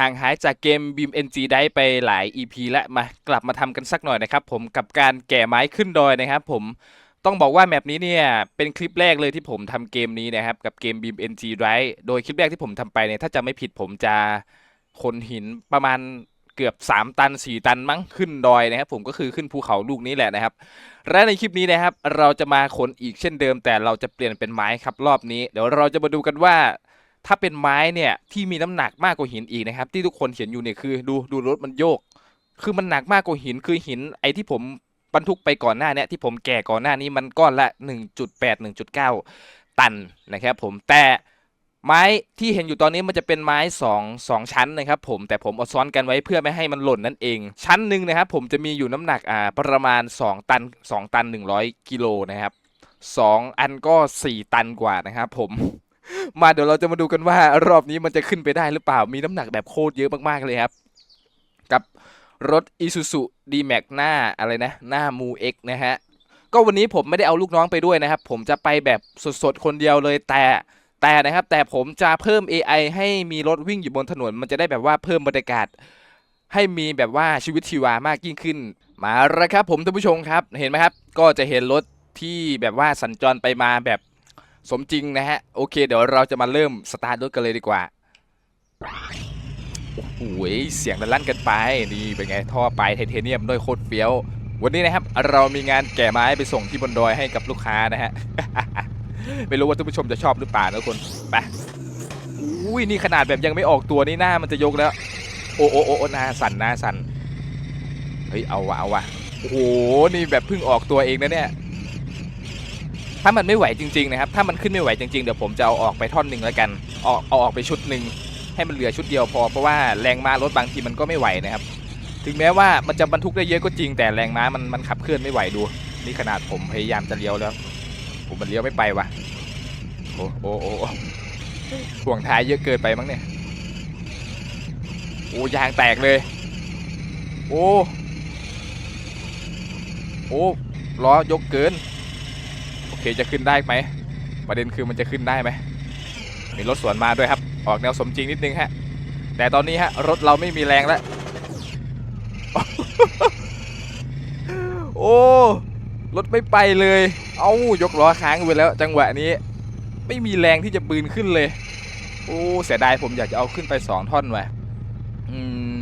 ห่างหายจากเกม Beam NG ได้ไปหลาย EP และมากลับมาทำกันสักหน่อยนะครับผมกับการแก่ไม้ขึ้นดอยนะครับผมต้องบอกว่าแมปนี้เนี่ยเป็นคลิปแรกเลยที่ผมทำเกมนี้นะครับกับเกม Beam NG Drive โดยคลิปแรกที่ผมทำไปเนี่ยถ้าจะไม่ผิดผมจะขนหินประมาณเกือบ 3 ตัน 4 ตันมั้งขึ้นดอยนะครับผมก็คือขึ้นภูเขาลูกนี้แหละนะครับ และในคลิปนี้นะครับ เราจะมาขนอีกเช่นเดิม แต่เราจะเปลี่ยนเป็นไม้ครับรอบนี้ เดี๋ยวเราจะมาดูกันว่า ถ้าเป็นไม้เนี่ยที่มีน้ำหนักมากกว่าหินอีกนะครับ ที่ทุกคนเห็นอยู่เนี่ยคือดูดูรถมันโยก คือมันหนักมากกว่าหินคือหินไอ้ที่ผมบรรทุกไปก่อนหน้าเนี่ยที่ผมแก่ก่อนหน้านี้มันก้อนละ 1.8 1.9 ตันนะครับผมแต่ไม้ที่เห็นอยู่ตอนนี้มันจะเป็นไม้2 2ชั้นนะครับผมแต่ผมเอาซ้อนกันไว้เพื่อไม่ให้มันหล่นนั่นเอง ชั้นหนึ่งนะครับผมจะมีอยู่น้ำหนักอ่าประมาณ 2 ตัน 2 ตัน 100 กิโลนะครับสองอันก็ 4 ตันกว่านะครับผม มาเดี๋ยวเราจะมาดูกันว่ารอบนี้มันจะขึ้นไปได้หรือเปล่า มีน้ำหนักแบบโคตรเยอะมากๆเลยครับ กับรถ Isuzu D-Max หน้าอะไรนะ หน้า m ู X นะฮะ ก็วันนี้ผมไม่ได้เอาลูกน้องไปด้วยนะครับ ผมจะไปแบบสดๆ คนเดียวเลยแต่แต่นะครับ แต่ผมจะเพิ่ม AI ให้มีรถวิ่งอยู่บนถนน มันจะได้แบบว่าเพิ่มบรรยากาศ ให้มีแบบว่าชีวิตชีวามากยิ่งขึ้น มาแล้วครับ ผมท่านผู้ชมครับ เห็นไหมครับ ก็จะเห็นรถที่แบบว่าสัญจรไปมาแบบ สมจริงนะฮะ โอเค เดี๋ยวเราจะมาเริ่มสตาร์ทรถกันเลยดีกว่าโอ้โหเสียงลั่นกันไปนี่เป็นไง ท่อปลายไทเทเนียมด้วยโคตรเฟี้ยว วันนี้นะครับ เรามีงานแก่ไม้ไปส่งที่บนดอยให้กับลูกค้านะฮะ ไม่รู้ว่าท่านผู้ชมจะชอบหรือเปล่านะทุกคนไปอุ้ยนี่ขนาดแบบยังไม่ออกตัวนี่หน้ามันจะยกแล้วโอ้โอ้โอ้โอ้หน้าสั่นหน้าสั่นเฮ้ยเอาวะเอาวะโอ้โหนี่แบบเพิ่งออกตัวเองนะเนี่ย ถ้ามันไม่ไหวจริงๆนะครับ ถ้ามันขึ้นไม่ไหวจริงๆ เดี๋ยวผมจะเอาออกไปท่อนหนึ่งแล้วกัน ออกเอาออกไปชุดหนึ่งให้มันเหลือชุดเดียวพอ เพราะว่าแรงม้ารถบางทีมันก็ไม่ไหวนะครับ ถึงแม้ว่ามันจะบรรทุกได้เยอะก็จริง แต่แรงม้ามันมันขับเคลื่อนไม่ไหวดู นี่ขนาดผมพยายามจะเลี้ยวแล้ว ผมมันเลี้ยวไม่ไปว่ะ โอ้โอ้โอ้ห่วงท้ายเยอะเกินไปมั้งเนี่ย โอ้ยางแตกเลย โอ้ โอ้ล้อยกเกิน เคจะขึ้นได้ไหมประเด็นคือมันจะขึ้นได้ไหมมีรถสวนมาด้วยครับ ออกแนวสมจริงนิดนึงฮะ แต่ตอนนี้ฮะรถเราไม่มีแรงแล้ว โอ้รถไม่ไปเลย เอายกล้อค้างไปแล้ว จังหวะนี้ ไม่มีแรงที่จะปืนขึ้นเลย โอ้เสียดายผมอยากจะเอาขึ้นไปสองท่อนว่ะอืม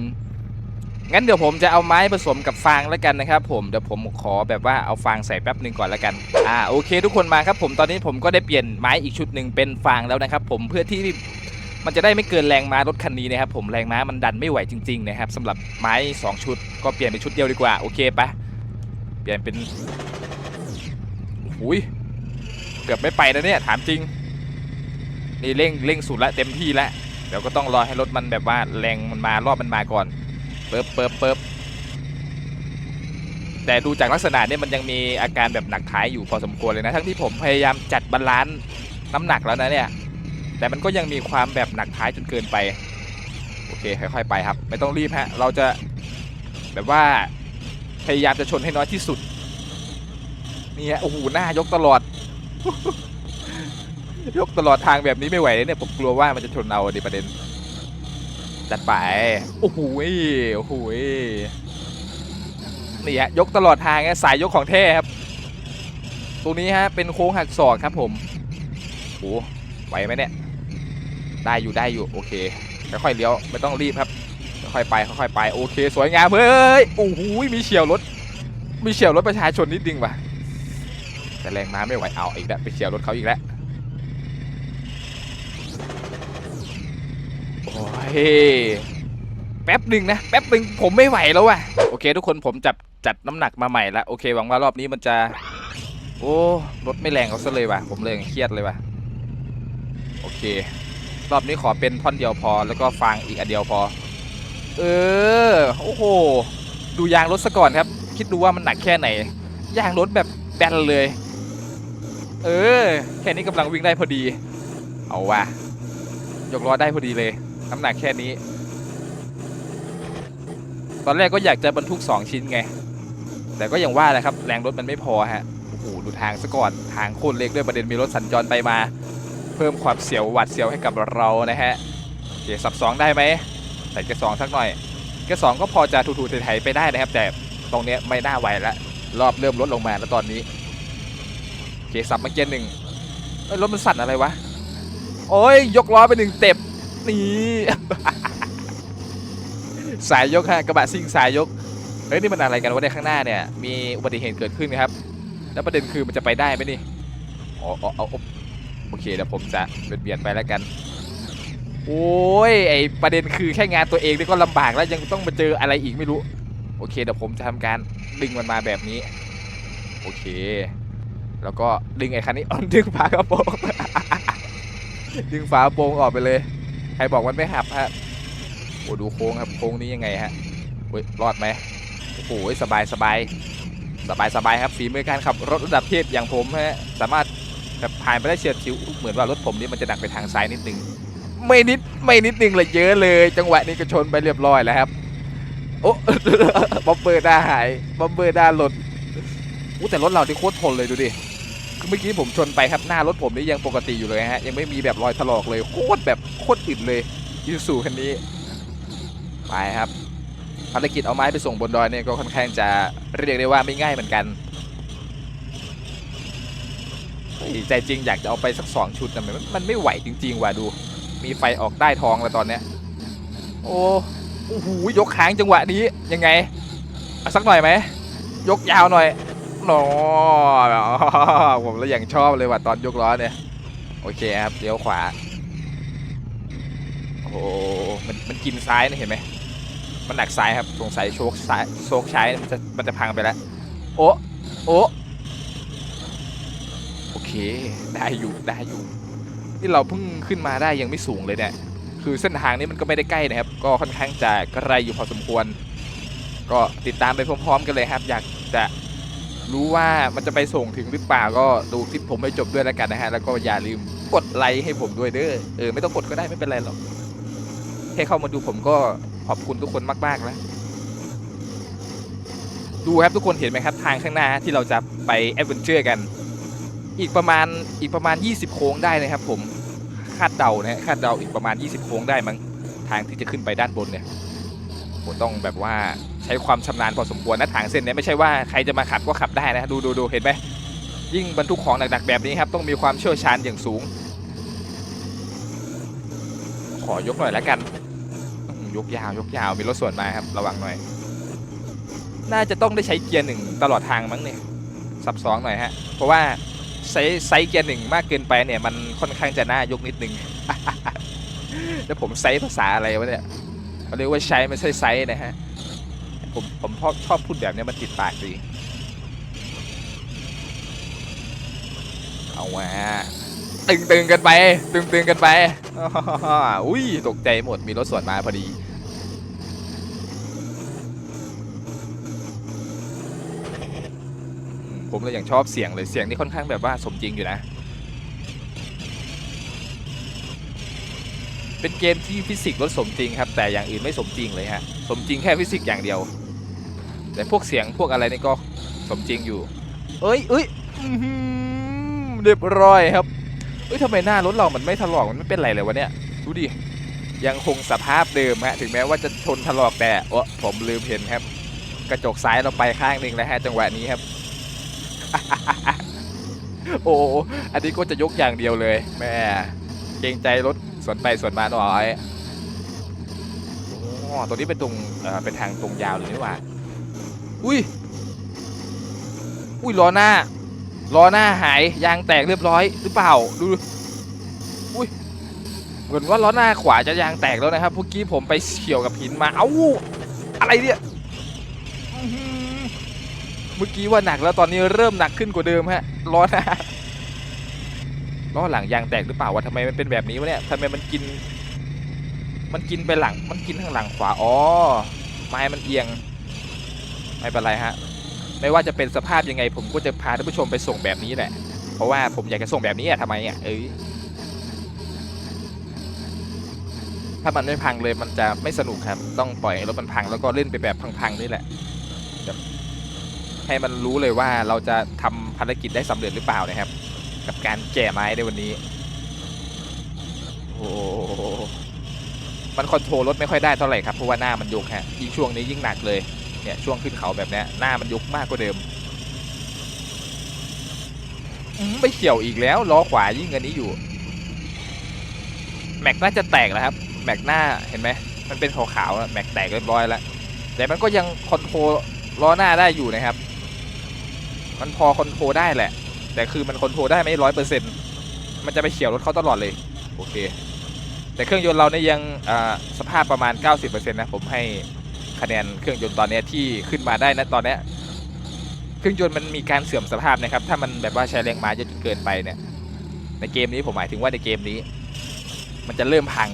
งั้นเดี๋ยวผมจะเอาไม้ผสมกับฟางแล้วกันนะครับ ผมเดี๋ยวผมขอแบบว่าเอาฟางใส่แป๊บหนึ่งก่อนแล้วกันอ่าโอเค ทุกคนมาครับ ผมตอนนี้ผมก็ได้เปลี่ยนไม้อีกชุดหนึ่งเป็นฟางแล้วนะครับ ผมเพื่อที่มันจะได้ไม่เกินแรงม้ารถคันนี้นะครับผมแรงม้ามันดันไม่ไหวจริงๆนะครับสำหรับไม้ 2 ชุด ก็เปลี่ยนเป็นชุดเดียวดีกว่าโอเคปะเปลี่ยนเป็นหุยเกือบไม่ไปแล้วเนี่ยถามจริงนี่เร่งเร่งสุดละเต็มที่แล้วเดี๋ยวก็ต้องรอให้รถมันแบบว่าแรงมันมารอบมันมาก่อน เปิบเปิบเปิบแต่ดูจากลักษณะเนี่ยมันยังมีอาการแบบหนักท้ายอยู่พอสมควรเลยนะ ทั้งที่ผมพยายามจัดบาลานซ์น้ำหนักแล้วนะเนี่ย แต่มันก็ยังมีความแบบหนักท้ายจนเกินไป โอเคค่อยๆไปครับ ไม่ต้องรีบฮะ เราจะแบบว่าพยายามจะชนให้น้อยที่สุด นี่ฮะ โอ้โห หน้ายกตลอด ยกตลอดทางแบบนี้ไม่ไหวเลยเนี่ย ผมกลัวว่ามันจะชนเอาในประเด็น จัดไป โอ้โหยโอ้โหยนี่ฮะยกตลอดทางฮะสายยกของแท้ครับ ตรงนี้ฮะเป็นโค้งหักศอกครับผมโอ้ไหวไหมเนี่ย ได้อยู่ได้อยู่โอเคค่อยๆเลี้ยวไม่ต้องรีบครับ ค่อยๆไปค่อยๆไปโอเค สวยงามเฮ้ยโอ้โหยมีเฉียวรถ มีเฉียวรถประชาชนนิดนึงว่ะแต่แรงมาไม่ไหวเอาอีกแล้วไปเฉียวรถเขาอีกแล้ว แป๊บหนึ่งนะแป๊บหนึ่งผมไม่ไหวแล้วว่ะโอเค ทุกคนผมจับจัดน้ำหนักมาใหม่ละโอเคหวังว่ารอบนี้มันจะ โอ้รถไม่แรงเอาซะเลยว่ะผมเลยเครียดเลยว่ะโอเค รอบนี้ขอเป็นท่อนเดียวพอแล้วก็ฟางอีกอันเดียวพอ เออโอ้โหดูยางรถซะก่อนครับ คิดดูว่ามันหนักแค่ไหนยางรถแบบแบนเลย เออ แค่นี้กำลังวิ่งได้พอดี เอาว่ะยกล้อได้พอดีเลย น้ำหนักแค่นี้ ตอนแรกก็อยากจะบรรทุก 2 ชิ้นไง แต่ก็ยังว่าแหละครับ แรงรถมันไม่พอฮะโอ้โหดูทางซะก่อนทางโคตรเล็กด้วยประเด็นมีรถสัญจรไปมา เพิ่มความเสียวหวัดเสียวให้กับเรานะฮะโอเคสับสองได้ไหมส่เกียร์สองสักหน่อยเกียร์สองก็พอจะถูๆไถๆไปได้นะครับ แต่ตรงเนี้ยไม่น่าไหวแล้วรอบเริ่มลดลงมาแล้วตอนนี้โอเคสับมาเกียร์หนึ่งรถมันสั่นอะไรวะโอ้ยยกล้อไปหนึ่งเต็บ นี่ สายยกฮะกระบะซิ่งสายยก เฮ้ยนี่มันอะไรกันวะเนี่ยข้างหน้าเนี่ย มีอุบัติเหตุเกิดขึ้นครับ แล้วประเด็นคือมันจะไปได้ไหมนี่ อ๋ออ๋ออ๋อโอเคเดี๋ยวผมจะเบี่ยดๆไปแล้วกัน โอ้ยไอประเด็นคือแค่งานตัวเองนี่ก็ลำบากแล้วยังต้องมาเจออะไรอีกไม่รู้ โอเคเดี๋ยวผมจะทำการดึงมันมาแบบนี้ โอเค แล้วก็ดึงไอ้คันนี้ออดึงฝากระโปรงดึงฝากระโปรงออกไปเลย ใครบอกมันไม่หับฮะโอ้ดูโค้งครับโค้งนี้ยังไงฮะเฮ้ยรอดไหมโอ้โหสบายสบายสบายสบายครับฝีมือการขับรถระดับเทพอย่างผมฮะสามารถแบบผ่านไปได้เฉียดฉิวเหมือนว่ารถผมนี่มันจะหนักไปทางซ้ายนิดนึงไม่นิดไม่นิดนึงเลยเยอะเลย จังหวะนี้ก็ชนไปเรียบร้อยแล้วครับโอ้บอมเบอร์หน้าหายบอมเบอร์หน้าหล่นอู้แต่รถเราที่โคตรทนเลยดูดิ เมื่อกี้ผมชนไปครับหน้ารถผมนี่ยังปกติอยู่เลยฮะยังไม่มีแบบรอยถลอกเลยโคตรแบบโคตรอึดเลยยูสูคันนี้ไปครับภารกิจเอาไม้ไปส่งบนดอยเนี่ยก็ค่อนข้างจะเรียกได้ว่าไม่ง่ายเหมือนกันใจจริงอยากจะเอาไปสักสองชุดแต่มันมันไม่ไหวจริง ๆ ว่ะดู มีไฟออกใต้ท้องแล้วตอนเนี้ยโอ้โหยกค้างจังหวะนี้ยังไงสักหน่อยไหมยกยาวหน่อย หนอผมแล้วอย่างชอบเลยว่ะตอนยกล้อเนี่ย โอเคครับเลี้ยวขวา โอ้โหมันมันกินซ้ายนะเห็นไหมมันหนักซ้ายครับสงสัยโชคซ้ายโชคซ้มันจะมันจะพังไปแล้ว โอ้โอ้โอเค ได้อยู่ได้อยู่ที่เราเพิ่งขึ้นมาได้ยังไม่สูงเลยเนี่ย คือเส้นทางนี้มันก็ไม่ได้ใกล้นะครับ ก็ค่อนข้างจะไกลอยู่พอสมควร ก็ติดตามไปพร้อมๆกันเลยครับ อยากจะ รู้ว่ามันจะไปส่งถึงหรือเปล่าก็ดูคลิปผมให้จบด้วยแล้วกันนะฮะ แล้วก็อย่าลืมกดไลค์ให้ผมด้วยเด้อเออไม่ต้องกดก็ได้ไม่เป็นไรหรอกแค่เข้ามาดูผมก็ขอบคุณทุกคนมากๆแล้วดูครับทุกคนเห็นไหมครับทางข้างหน้าที่เราจะไปแอดเวนเจอร์กัน อีกประมาณอีกประมาณ 20 โค้งได้นะครับ ผมคาดเดานะฮะคาดเดาอีกประมาณ 20 โค้งได้มั้งทางที่จะขึ้นไปด้านบนเนี่ยผมต้องแบบว่า ใช้ความชำนาญพอสมควรนะทางเส้นเนี้ไม่ใช่ว่าใครจะมาขับก็ขับได้นะ ดูดูดูเห็นไหมยิ่งบรรทุกของหนักๆแบบนี้ครับต้องมีความเชี่ยวชาญอย่างสูง ขอยกหน่อยแล้วกันยกยาวยกยาวมีรถสวนมาครับระวังหน่อย น่าจะต้องได้ใช้เกียร์หนึ่งตลอดทางมั้งเนี่ยสับสองหน่อยฮะเพราะว่าไซส์ไซส์เกียร์หนึ่งมากเกินไปเนี่ยมันค่อนข้างจะน่ายกนิดนึงแล้วผมไซส์ภาษาอะไรวะเนี่ยเขาเรียกว่าใช้ไม่ใช่ไซส์นะฮะ ผมผมชอบชอบพูดแบบเนี้ยมันติดปากดีเอาว่าตึงตึงๆกันไป ตึงตึงๆกันไปอุ้ยตกใจหมดมีรถสวนมาพอดี ผมเลยอย่างชอบเสียงเลยเสียงนี่ค่อนข้างแบบว่าสมจริงอยู่นะ เป็นเกมที่ฟิสิกส์รถสมจริงครับ แต่อย่างอื่นไม่สมจริงเลยฮะ สมจริงแค่ฟิสิกส์อย่างเดียว แต่พวกเสียงพวกอะไรนี่ก็สมจริงอยู่ เอ้ยเอ้ยเรียบร้อยครับเอ้ยทำไมหน้ารถเรามันไม่ถลอกมันไม่เป็นไรเลยวะเนี่ยดูดิยังคงสภาพเดิมฮะถึงแม้ว่าจะชนถลอกแต่โอ้ผมลืมเห็นครับ กระจกซ้ายเราไปข้างหนึ่งแล้วฮะจังหวะนี้ครับ โอ้อันนี้ก็จะยกอย่างเดียวเลย แม่เกรงใจรถสวนไปสวนมาหน่อยอ๋อตัวนี้เป็นตรงเเป็นทางตรงยาวเลยนี่หว่า อุ้ย อุ้ยล้อหน้าล้อหน้าหายยางแตกเรียบร้อยหรือเปล่าดูอุ้ยเหมือนว่าล้อหน้าขวาจะยางแตกแล้วนะครับเมื่อกี้ผมไปเฉี่ยวกับหินมาเอ้าอะไรเนี่ยเมื่อกี้ว่าหนักแล้วตอนนี้เริ่มหนักขึ้นกว่าเดิมฮะล้อหน้าล้อหลังยางแตกหรือเปล่าวะทำไมมันเป็นแบบนี้วะเนี่ยทำไมมันกิน มันกินไปหลัง มันกินข้างหลังขวาอ๋อไม้มันเอียง ไม่เป็นไรฮะไม่ว่าจะเป็นสภาพยังไง ผมก็จะพาท่านผู้ชมไปส่งแบบนี้แหละ เพราะว่าผมอยากจะส่งแบบนี้อะทำไมอะเอ้ยถ้ามันไม่พังเลยมันจะไม่สนุกครับ ต้องปล่อยให้รถมันพังแล้วก็เล่นไปแบบพังๆนี่แหละให้มันรู้เลยว่าเราจะทำภารกิจได้สำเร็จหรือเปล่านะครับ กับการแก่ไม้ในวันนี้โอ้โหมันคอนโทรลรถไม่ค่อยได้เท่าไหร่ครับเพราะว่าหน้ามันยกฮะยิ่งช่วงนี้ยิ่งหนักเลย เนี่ยช่วงขึ้นเขาแบบเนี้ยหน้ามันยกมากกว่าเดิมอืมไม่เกี่ยวอีกแล้วล้อขวายิ่งกันนี้อยู่ แม็กน่าจะแตกแล้วครับ แม็กหน้าเห็นไหมมันเป็นขาวๆแล้วแม็กแตกเรียบร้อยแล้วแต่มันก็ยังคอนโทรลล้อหน้าได้อยู่นะครับ มันพอคอนโทรลได้แหละ แต่คือมันคอนโทรลได้ไม่ร้อยเปอร์เซ็นต์มันจะไปเฉี่ยวรถเขาตลอดเลย โอเค แต่เครื่องยนต์เราเนี่ยยังอ่าสภาพประมาณ 90%นะผมให้ คะแนนเครื่องยนต์ตอนนี้ที่ขึ้นมาได้นะตอนนี้เครื่องยนต์มันมีการเสื่อมสภาพนะครับ ถ้ามันแบบว่าใช้แรงม้าเยอะจนเกินไปเนี่ย ในเกมนี้ผมหมายถึงว่าในเกมนี้ มันจะเริ่มพัง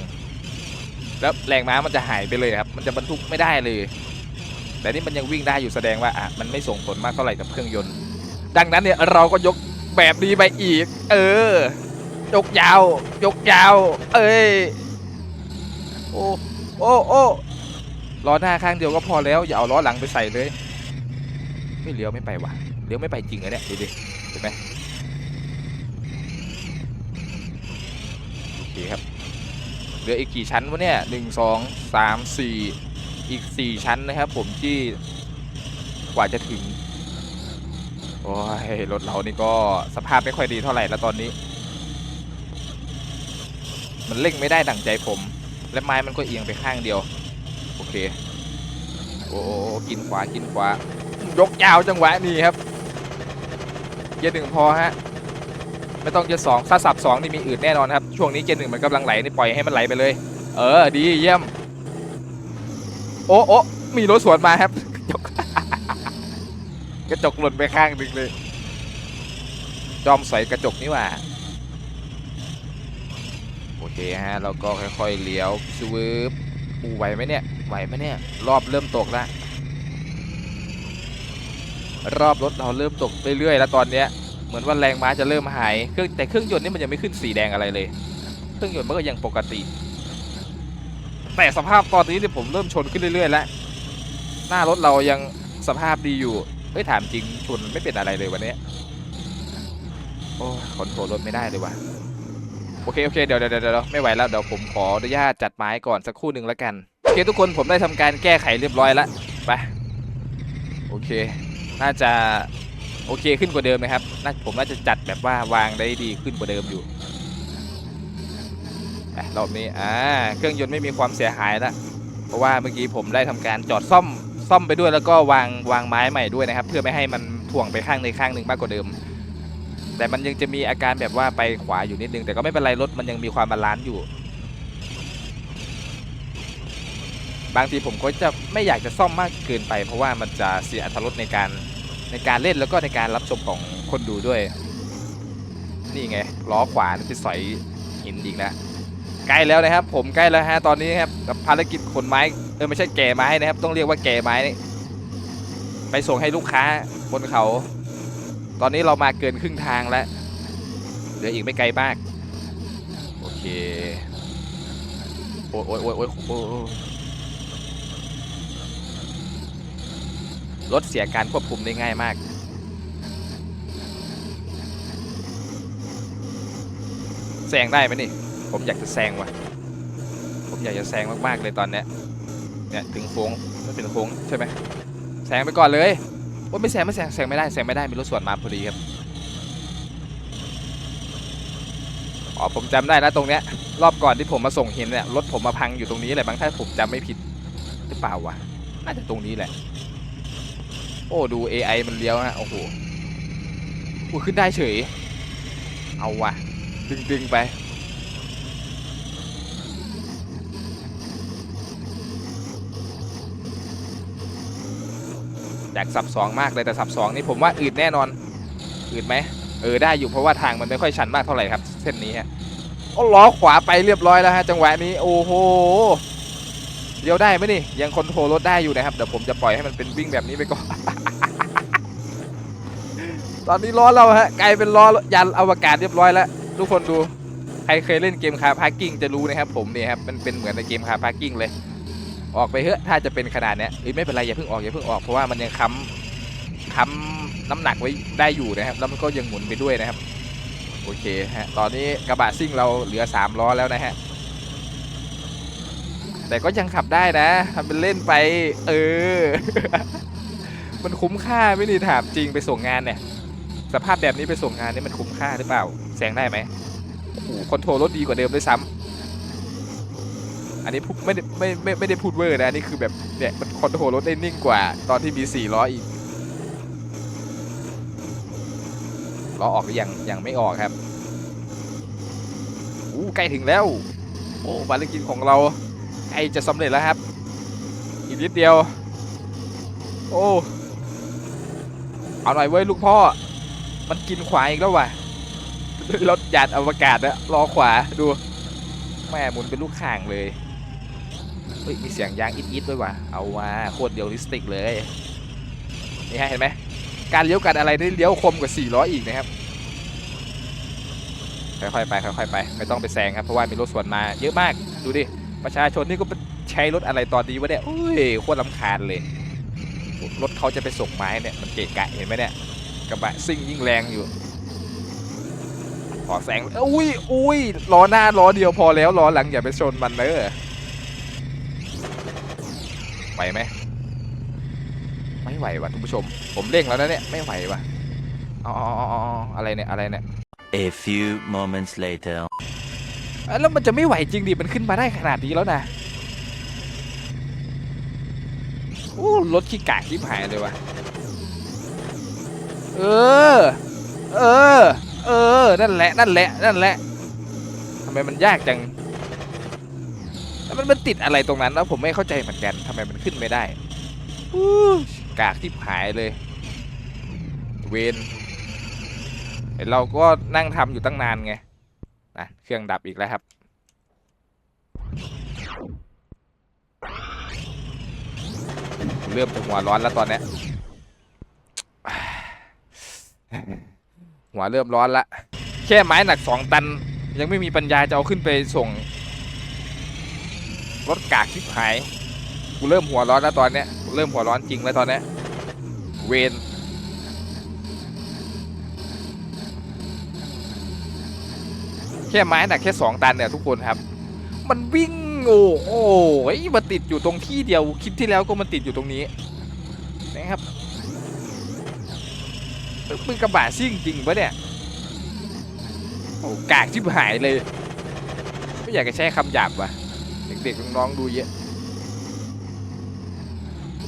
แล้วแรงม้ามันจะหายไปเลยครับ มันจะบรรทุกไม่ได้เลย แต่นี่มันยังวิ่งได้อยู่แสดงว่าอะมันไม่ส่งผลมากเท่าไหร่กับเครื่องยนต์ ดังนั้นเนี่ยเราก็ยกแบบนี้ไปอีก เออ ยกยาว ยกยาว เอ้ย โอ้ โอ้ โอ้ ล้อหน้าข้างเดียวก็พอแล้วอย่าเอาล้อหลังไปใส่เลย ไม่เลี้ยวไม่ไปว่ะเลี้ยวไม่ไปจริงเหรอเนี่ยดูดิเห็นไหมโอเคครับเหลืออีกกี่ชั้นวะเนี่ยหนึ่งสองสามสี่อีกสี่ชั้นนะครับ ผมที่กว่าจะถึงโอ้ยรถเรานี่ก็สภาพไม่ค่อยดีเท่าไหร่แล้วตอนนี้ มันเร่งไม่ได้ดั่งใจผม และไม้มันก็เอียงไปข้างเดียว เค โอ้กินขวากินขวายกยาวจังหวะนี้ครับเกียร์หนึ่งพอฮะไม่ต้องเกียร์สองถ้าสับสองนี่มีอืดแน่นอนครับ ช่วงนี้เกียร์หนึ่งมันกำลังไหลนี่ปล่อยให้มันไหลไปเลย เออดีเยี่ยม โอ้โอ้มีรถสวนมาครับกระจกกระจกหล่นไปข้างหนึ่งเลย จอมใสอยกระจกนี่ว่าโอเคฮะเราก็ค่อยๆเลี้ยวสวืบอูไหวไหมเนี่ย ไหวไหมเนี่ย รอบเริ่มตกแล้ว รอบรถเราเริ่มตกเรื่อยๆแล้วตอนเนี้ยเหมือนว่าแรงม้าจะเริ่มหายเครื่องแต่เครื่องยนต์นี่มันยังไม่ขึ้นสีแดงอะไรเลย เครื่องยนต์มันก็ยังปกติ แต่สภาพตอนนี้เนี่ยผมเริ่มชนขึ้นเรื่อยๆแล้วหน้ารถเรายังสภาพดีอยู่เฮ้ยถามจริงชนไม่เป็นอะไรเลยวันนี้โอ้คอนโทรลรถไม่ได้เลยว่ะโอเคโอเคเดี๋ยวเดี๋ยวเดี๋ยวไม่ไหวแล้วเดี๋ยวผมขออนุญาตจัดไม้ก่อนสักครู่หนึ่งแล้วกัน เคทุกคนผมได้ทำการแก้ไขเรียบร้อยแล้วไปโอเค น่าจะโอเคขึ้นกว่าเดิมนะครับน่าผมน่าจะจัดแบบว่าวางได้ดีขึ้นกว่าเดิมอยู่อะรอบนี้อ่าเครื่องยนต์ไม่มีความเสียหายแล้วเพราะว่าเมื่อกี้ผมได้ทำการจอดซ่อมซ่อมไปด้วยแล้วก็วางวางไม้ใหม่ด้วยนะครับ เพื่อไม่ให้มันถ่วงไปข้างในข้างหนึ่งมากกว่าเดิม แต่มันยังจะมีอาการแบบว่าไปขวาอยู่นิดนึงแต่ก็ไม่เป็นไรรถมันยังมีความบาลานซ์อยู่ บางทีผมก็จะไม่อยากจะซ่อมมากเกินไป เพราะว่ามันจะเสียอรรถรสในการในการเล่นแล้วก็ในการรับชมของคนดูด้วย นี่ไงล้อขวานี่ไปสอยหินอีกแล้วใกล้แล้วนะครับ ผมใกล้แล้วฮะตอนนี้ครับกับภารกิจขนไม้เออไม่ใช่แก่ไม้นะครับ ต้องเรียกว่าแก่ไม้นี่ไปส่งให้ลูกค้าบนเขา ตอนนี้เรามาเกินครึ่งทางแล้วเหลืออีกไม่ไกลมากโอเคโอ้ยโอ้ยโอ้ยโอ้ยโอ้ย รถเสียการควบคุมได้ง่ายมาก แซงได้ไหมนี่ ผมอยากจะแซงว่ะ ผมอยากจะแซงมากๆเลยตอนเนี้ย เนี่ยถึงโค้งไม่เป็นโค้งใช่ไหมแซงไปก่อนเลยโอ้ยไม่แซงไม่แซงแซงไม่ได้แซงไม่ได้มีรถสวนมาพอดีครับ อ๋อผมจำได้นะตรงเนี้ยรอบก่อนที่ผมมาส่งเหินเนี่ยรถผมมาพังอยู่ตรงนี้แหละบางถ้านผมจำไม่ผิดหรือเปล่าวะน่าจะตรงนี้แหละ โอ้ดู AI มันเลี้ยวฮะโอ้โหกูขึ้นได้เฉย เอาว่ะ ดึงดึงไป อยากสับสองมากเลยแต่สับสองนี่ผมว่าอืดแน่นอน อืดไหมเออได้อยู่เพราะว่าทางมันไม่ค่อยชันมากเท่าไหร่ครับ เส้นนี้ฮะโอ้ล้อขวาไปเรียบร้อยแล้วฮะจังหวะนี้โอ้โหเลี้ยวได้ไหมนี่ยังคอนโทรลรถได้อยู่นะครับเดี๋ยวผมจะปล่อยให้มันเป็นวิ่งแบบนี้ไปก่อน ตอนนี้ล้อเราฮะกลายเป็นล้อยันอวกาศเรียบร้อยแล้ว ทุกคนดู ใครเคยเล่นเกมคาร์พาร์กิ้งจะรู้นะครับผมเนี่ยครับมันเป็นเหมือนในเกมคาร์พาร์กิ้งเลย ออกไปเถอะถ้าจะเป็นขนาดเนี้ยเอ้ยไม่เป็นไรอย่าเพิ่งออกอย่าเพิ่งออกเพราะว่ามันยังค้ำค้ำน้ำหนักไว้ได้อยู่นะครับ แล้วมันก็ยังหมุนไปด้วยนะครับ โอเคฮะตอนนี้กระบะซิ่งเราเหลือสามล้อแล้วนะฮะแต่ก็ยังขับได้นะทำเป็นเล่นไป เออ มันคุ้มค่าไม่นี่ถามจริงไปส่งงานเนี่ย สภาพแบบนี้ไปส่งงานนี่มันคุ้มค่าหรือเปล่าแซงได้ไหมโอ้โหคอนโทรลรถดีกว่าเดิมด้วยซ้ำอันนี้ไม่ได้ไม่ไม่ไม่ได้พูดเวอร์นะนี่คือแบบเนี่ยมันคอนโทรลรถได้นิ่งกว่า ตอนที่มีสี่ล้ออีกล้อออกอยังยังไม่ออกครับอู้ใกล้ถึงแล้ว โอ้ภารกิจของเราใกล้จะสำเร็จแล้วครับ อีกนิดเดียว โอ้เอาหน่อยเว้ยลูกพ่อ มันกินขวาอีกแล้วว่ะรถยานอวกาศนะรอขวาดูแม่หมุนเป็นลูกข่างเลยเฮ้ยมีเสียงยางอิดๆด้วยว่ะเอาว่าโคตรเดียวลิสติกเลยนี่ฮะเห็นไหมการเลี้ยวกันอะไรได้เลี้ยวคมกว่า4ล้ออีกนะครับค่อยๆไปค่อยๆไปไม่ต้องไปแซงครับเพราะว่ามีรถสวนมาเยอะมากดูดิประชาชนนี่ก็ใช้รถอะไรตอนนี้วะเนี่ยโอ้ยโคตรลำคาญเลยรถเขาจะไปส่งไม้เนี่ยมันเกะกะเห็นไหมเนี่ย กระบะซิ่งยิ่งแรงอยู่ขอแซงอุ้ยอุ้ยล้อหน้าล้อเดียวพอแล้วล้อหลังอย่าไปชนมันเนอะไหวไหมไม่ไหวว่ะทุกผู้ชม ผมเร่งแล้วนะเนี่ยไม่ไหวว่ะอ๋ออ๋ออ๋ออะไรเนี่ยอะไรเนี่ย A few moments later. เอ้ยแล้วมันจะไม่ไหวจริงดิมันขึ้นมาได้ขนาดนี้แล้วนะโอ้รถขี้กากที่หายเลยว่ะ เออ เออ เออ นั่นแหละ นั่นแหละ นั่นแหละทำไมมันยากจัง แล้วมันมันติดอะไรตรงนั้นแล้วผมไม่เข้าใจเหมือนกันทำไมมันขึ้นไม่ได้อู้กากที่หายเลย เวนเห็นเราก็นั่งทำอยู่ตั้งนานไงนะเครื่องดับอีกแล้วครับ เริ่มจะหัวร้อนแล้วตอนนี้ หัวเริ่มร้อนละ แค่ไม้หนักสองตัน ยังไม่มีปัญญาจะเอาขึ้นไปส่ง รถกากชิบหาย กูเริ่มหัวร้อนแล้วตอนเนี้ยกูเริ่มหัวร้อนจริงแล้วตอนเนี้ยเวนแค่ไม้หนักแค่สองตันเนี่ยทุกคนครับ มันวิ่งโอ้โหมันติดอยู่ตรงที่เดียวคลิปที่แล้วก็มันติดอยู่ตรงนี้นะครับ มึงกระบะซิ่งจริงปะเนี่ยโอ้กากชิบหายเลย ไม่อยากจะใช้คำหยาบว่ะ เด็กๆน้องๆดูเยอะ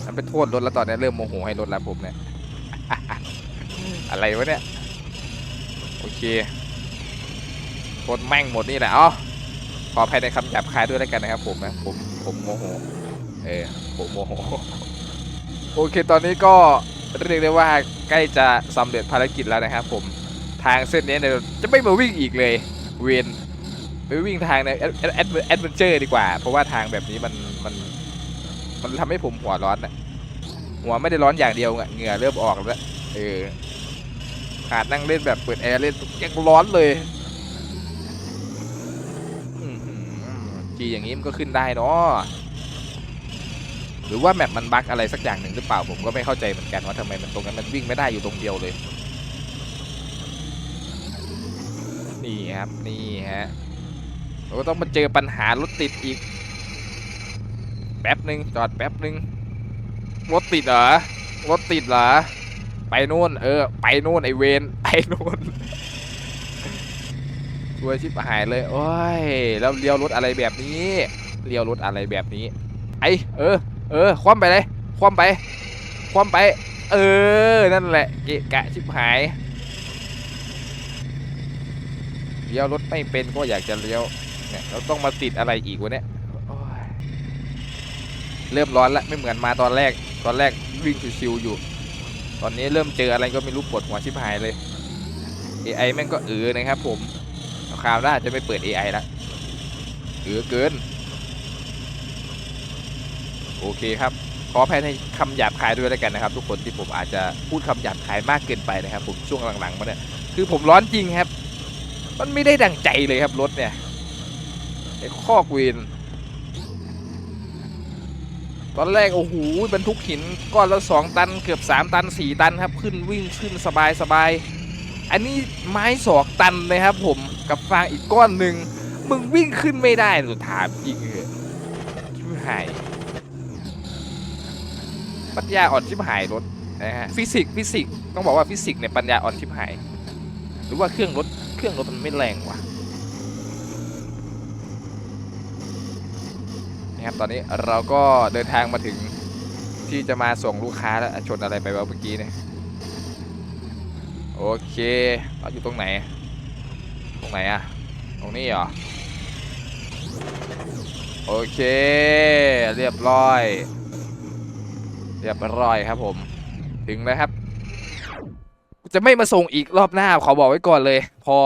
มันเป็นโทษรถแล้วตอนนี้เริ่มโมโหให้รถแล้วผมเนี่ย อะไรวะเนี่ย โอเคกดแม่งหมดนี่แหละอ๋อขออภัยในคำหยาบคายด้วยแล้วกันนะครับผมนะผมผมโมโห เออผมโมโห โอเคตอนนี้ก็ เรียกได้ว่าใกล้จะสำเร็จภารกิจแล้วนะครับผมทางเส้นนี้เนี่ยจะไม่มาวิ่งอีกเลยเวนไปวิ่งทางในแอดแอดแอดเวนเจอร์ดีกว่า เพราะว่าทางแบบนี้มันมันมันทำให้ผมหัวร้อนนะหัวไม่ได้ร้อนอย่างเดียวอะเหงื่อเริ่มออกแล้วเออขาดนั่งเล่นแบบเปิดแอร์เล่นยังร้อนเลยอื้อหือจีอย่างนี้มันก็ขึ้นได้เนาะ หรือว่าแมปมันบั๊กอะไรสักอย่างหนึ่งหรือเปล่าผมก็ไม่เข้าใจเหมือนกันว่าทำไมมันตรงนั้นมันวิ่งไม่ได้อยู่ตรงเดียวเลย นี่ครับนี่ฮะเราก็ต้องมาเจอปัญหารถติดอีก แป๊บหนึ่งจอดแป๊บหนึ่งรถติดเหรอรถติดเหรอไปนู่นเออ ไปนู่นไอเวนไปนู่นช่วยชิบหายเลยโอ้ยแล้วเลี้ยวรถอะไรแบบนี้เลี้ยวรถอะไรแบบนี้ไอเออ เออ คว่ำไปเลย คว่ำไป คว่ำไป เออ นั่นแหละเกะกะชิบหาย เลี้ยวรถไม่เป็นก็อยากจะเลี้ยว เนี่ย เราต้องมาติดอะไรอีกวะเนี่ยโอ้ยเริ่มร้อนแล้วไม่เหมือนมาตอนแรก ตอนแรกวิ่งชิวๆอยู่ ตอนนี้เริ่มเจออะไรก็ไม่รู้ปวดหัวชิบหายเลย AI แม่งก็เออนะครับผมคราวหน้าจะไม่เปิด AI ละเออเกิน โอเคครับ ขออภัยในคำหยาบคายด้วยแล้วกันนะครับ ทุกคนที่ผมอาจจะพูดคำหยาบคายมากเกินไปนะครับ ผมช่วงหลังๆมาเนี่ยคือผมร้อนจริงครับ มันไม่ได้ดังใจเลยครับรถเนี่ยไอ้ข้อกวีนตอนแรกโอ้โหบรรทุกหินก้อนละสองตันเกือบสามตันสี่ตันครับ ขึ้นวิ่งขึ้นสบายสบายอันนี้ไม้สอกตันเลยครับ ผมกับฟางอีกก้อนหนึ่งมึงวิ่งขึ้นไม่ได้สุดถามจริงเหอชิบหาย ปัญญาอ่อนชิบหายรถนะฮะฟิสิกส์ฟิสิกส์ต้องบอกว่าฟิสิกส์เนี่ยปัญญาอ่อนชิบหาย หรือว่าเครื่องรถเครื่องรถมันไม่แรงวะนะครับตอนนี้เราก็เดินทางมาถึงที่จะมาส่งลูกค้าแล้วชนอะไรไปวะเมื่อกี้เนี่ยโอเคเราอยู่ตรงไหน ตรงไหนอะตรงนี้เหรอ โอเค เรียบร้อย เรียบร้อยครับผม ถึงแล้วครับ จะไม่มาส่งอีกรอบหน้าขอบอกไว้ก่อนเลย พอ